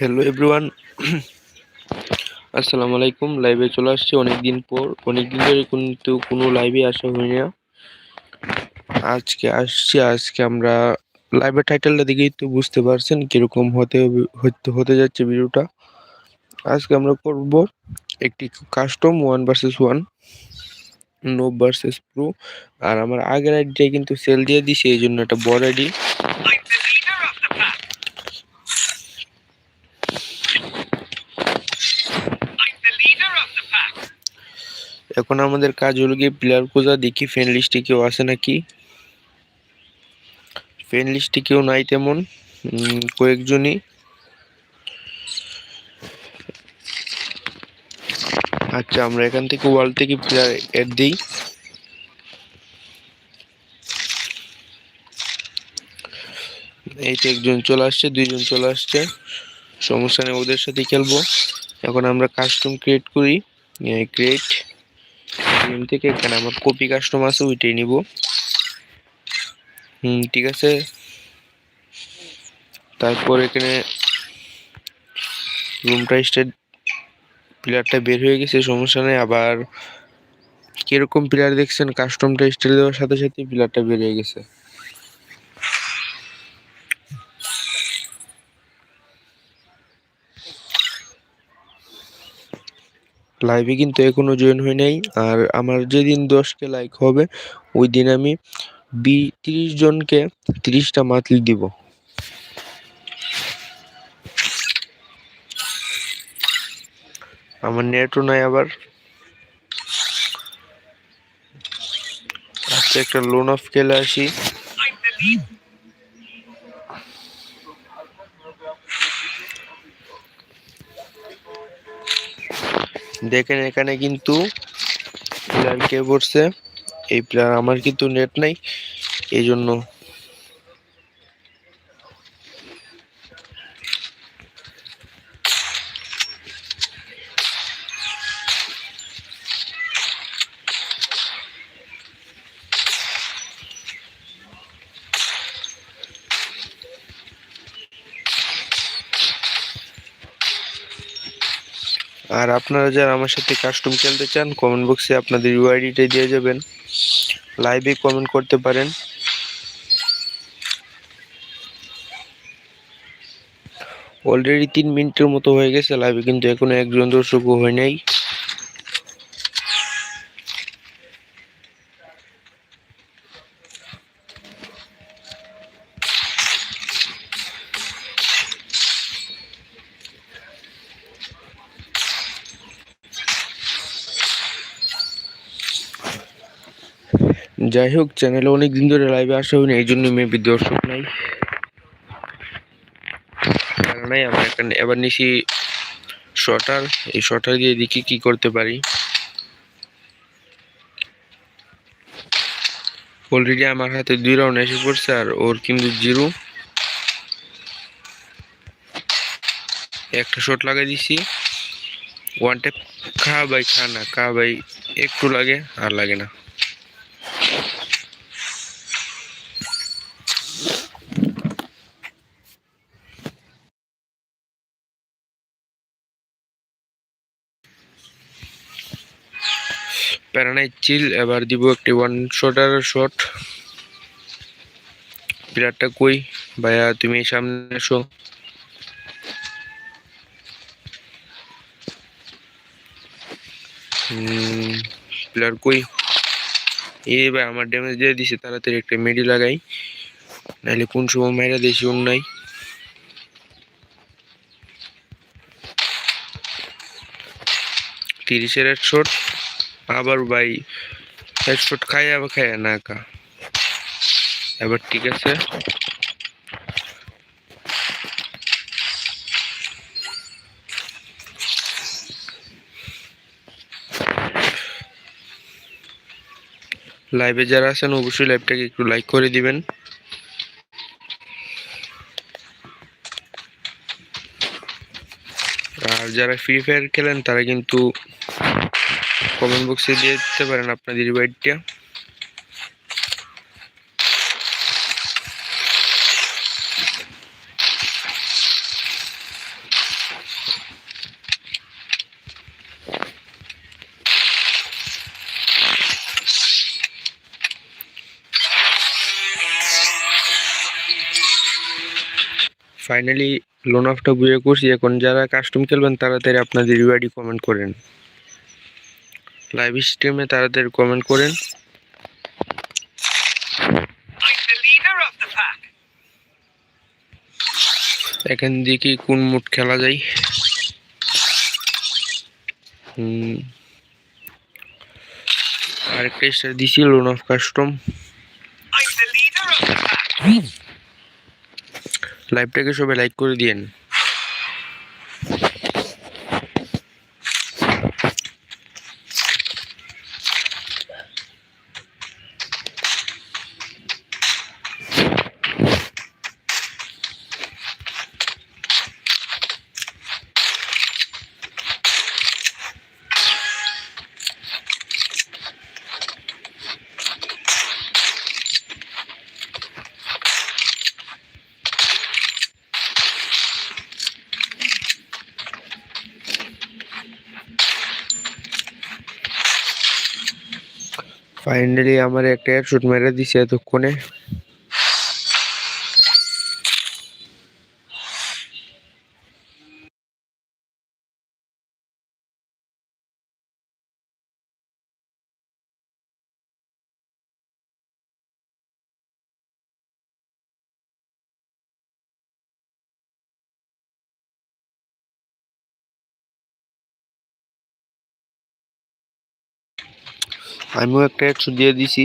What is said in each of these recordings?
Hello everyone আসসালামু আলাইকুম লাইভে চলে আসছি অনেক দিন পর। অনেক দিন ধরে কিন্তু কোনো লাইভে আসা হয়নি। না আজকে আসছি, আজকে আমরা লাইভের টাইটেলটা দেখেই তো বুঝতে পারছেন কীরকম হতে হতে যাচ্ছে ভিডিওটা আজকে আমরা করব একটি custom one versus one no versus pro আর আমার আগের আইডিটা কিন্তু সেল দিয়ে দিছে এই জন্য একটা বড় আইডি এখন আমাদের কাজ হলো গিয়ে প্লেয়ার খোঁজা দেখি ফ্রেন্ড লিস্টে কেউ আছে নাকি? ফ্রেন্ড লিস্টে কেউ নাই তেমন কয়েকজনই। আচ্ছা আমরা এখান থেকে ওয়ার্ল্ড থেকে প্লেয়ার অ্যাড দিই। এই তো একজন চলে আসছে, দুইজন চলে আসছে। সমস্যা নেই, ওদের সাথে খেলব। এখন আমরা কাস্টম ক্রিয়েট করি। ক্রিয়েট গেম থেকে এখানে আমার কপি কাস্টমার আছে, ওইটাই নিব। হুম, ঠিক আছে? তারপর এখানে রুমটা স্টেট প্লেয়ারটা বের হয়ে গেছে, সমস্যা নেই। আবার কীরকম প্লেয়ার দেখছেন কাস্টমটা স্টেট দেওয়ার সাথে সাথে প্লেয়ারটা বের হয়ে গেছে। লাইভে কিন্তু এখনও জয়েন হই নাই। আর আমার যেদিন দশকে লাইক হবে ওই দিন আমি বি তিরিশ জনকে তিরিশটা মান্থলি দিব। আমার নেটও নাই আবার। আজকে একটা লোন অফ খেলে আসি। দেখেন এখানে কিন্তু প্লেয়ার কে পড়ছে এই প্লেয়ার আমার কিন্তু নেট নাই এই জন্য আর আপনারা যারা আমার সাথে কাস্টম খেলতে চান কমেন্ট বক্সে আপনাদের ইউআইডিটা দিয়ে যাবেন। লাইভে কমেন্ট করতে পারেন। অলরেডি তিন মিনিটের মতো হয়ে গেছে লাইভে কিন্তু এখনও একজন দর্শকও হয় নাই। যাই হোক চ্যানেলে অনেক দিন ধরে লাইভে আসা হয়নি, এই জন্য মেবি দর্শক নাই। নাই, আমার এখানে এবার নিছি শটার এই শটার দিয়ে দেখি কি করতে পারি। অলরেডি আমার হাতে দুই রাউন্ড এসে পড়ছে, আর ওর কিন্তু জিরো একটা শট লাগাই দিছি। ওয়ান টেপ খা ভাই, খা না, খা ভাই, একটু লাগে, আর লাগে না। প্যারানাই চিল, এবার দিব একটি ওয়ান শটার শট প্লেয়ারটা কই? ভাইয়া, তুমি সামনে এসো। প্লেয়ার কই? এ ভাই, আমার ড্যামেজ দিয়ে দিছে, তাড়াতাড়ি একটা মেডি লাগাই। নাহলে কোন সময় মাইরা দেশি নাই তিরিশের এক শট আবার ভাই হেডশট খাই আবার খাই না কা এবার ঠিক আছে। লাইভে যারা আছেন, অবশ্যই লাইভটাকে একটু লাইক করে দিবেন। আর যারা ফ্রি ফায়ার খেলেন, তারা কিন্তু কমেন্ট বক্সে দিয়ে দিতে পারেন আপনাদের রিভাইডটা ফাইনালি লোন অফটা বুঝে করছি এখন যারা কাস্টম খেলবেন তাড়াতাড়ি আপনাদের রিওয়ার্ডই কমেন্ট করেন। লাইভ স্ট্রিমে তাড়াতাড়ি কমেন্ট করেন. এখান দেখি কোন মুড খেলা যায়। হুম। আরেকটা স্টার দিছি লোন অফ কাস্টম. লাইভটাকে সবাই লাইক করে দিয়েন। ফাইনালি আমার একটা শুট মেরে দিছে এতক্ষণে। আমিও একটা একশো দিয়ে দিছি।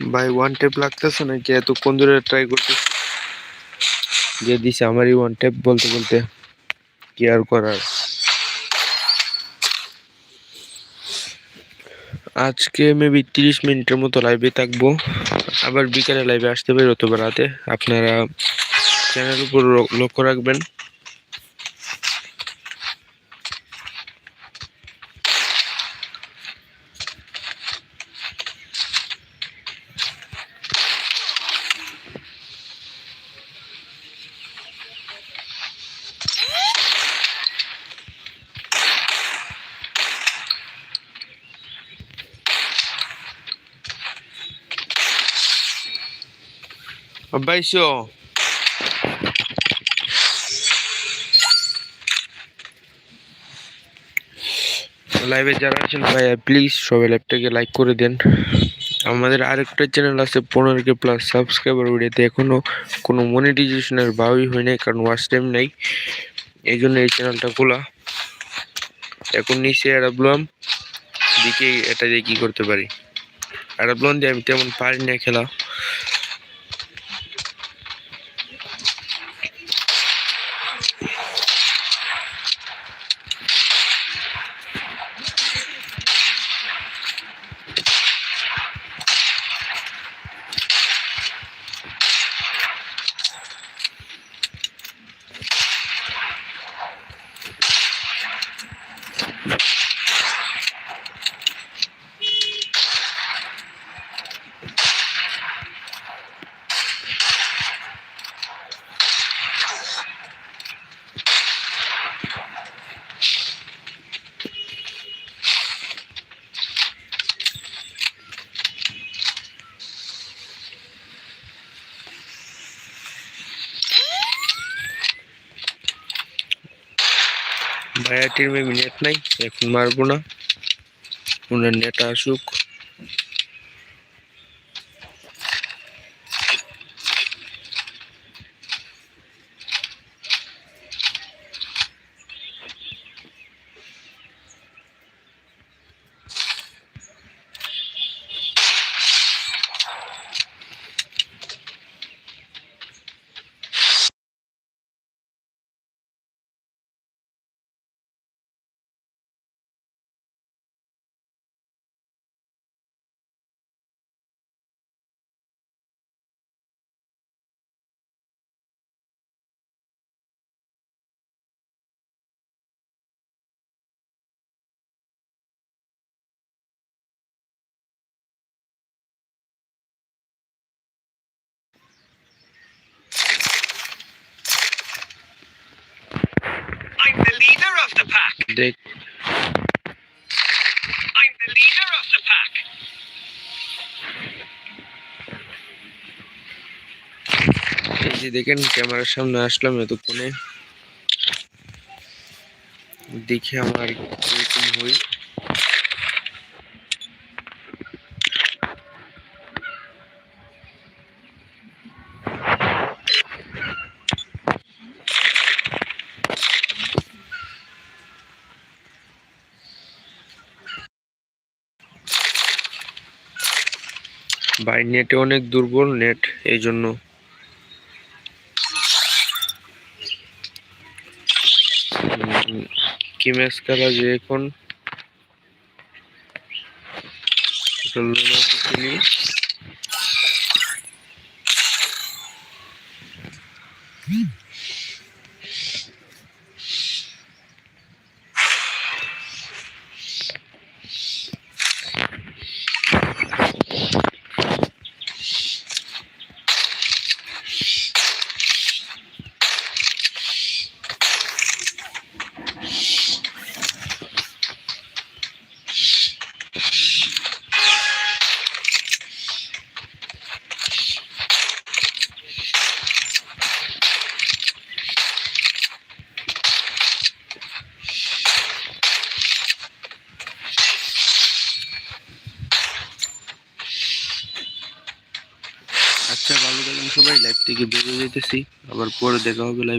ভাই ওয়ান টেপ লাগতেছে নাকি? এত কোন দূরে ট্রাই করতে যে দিছে আমারই ওয়ান টেপ বলতে বলতে কি আর করার? আজকে মেবি তিরিশ মিনিটের মতো লাইভে থাকব। আবার বিকালে লাইভে আসতে পারি অথবা রাতে। আপনারা চ্যানেল উপর লক্ষ্য রাখবেন। বাইশো লাইভে যারা আছেন ভাই প্লিজ সবাই লাইভটাকে লাইক করে দেন। আমাদের আরেকটা চ্যানেল আছে পনেরো কে প্লাস সাবস্ক্রাইবার ওইটাতে এখনও কোনো মনিটাইজেশনের ভাবই হয় নাই, কারণ ওয়াচ টাইম নেই। এই জন্য এই চ্যানেলটা খোলা। এখন নিচে অ্যাডাবলাম দিকে এটা দিয়ে কি করতে পারি? অ্যাডাবলাম দিয়ে আমি তেমন পারি না খেলা। ভাইয়া টিমে নেট নাই এখন মারবো না। ওনার নেট আসুক I'm the leader of the pack. দেখ I'm the leader of the pack. এই যে দেখেন ক্যামেরার সামনে আসলাম এতক্ষণে দেখে আমার কীরকম হই ভাই নেটে অনেক দুর্বল নেট এই জন্য কি ম্যাচ খেলা যে এখন? এটা আচ্ছা ভালো থাকেন সবাই। লাইভ থেকে বেরিয়ে যেতেছি আবার পরে দেখা হবে লাইভ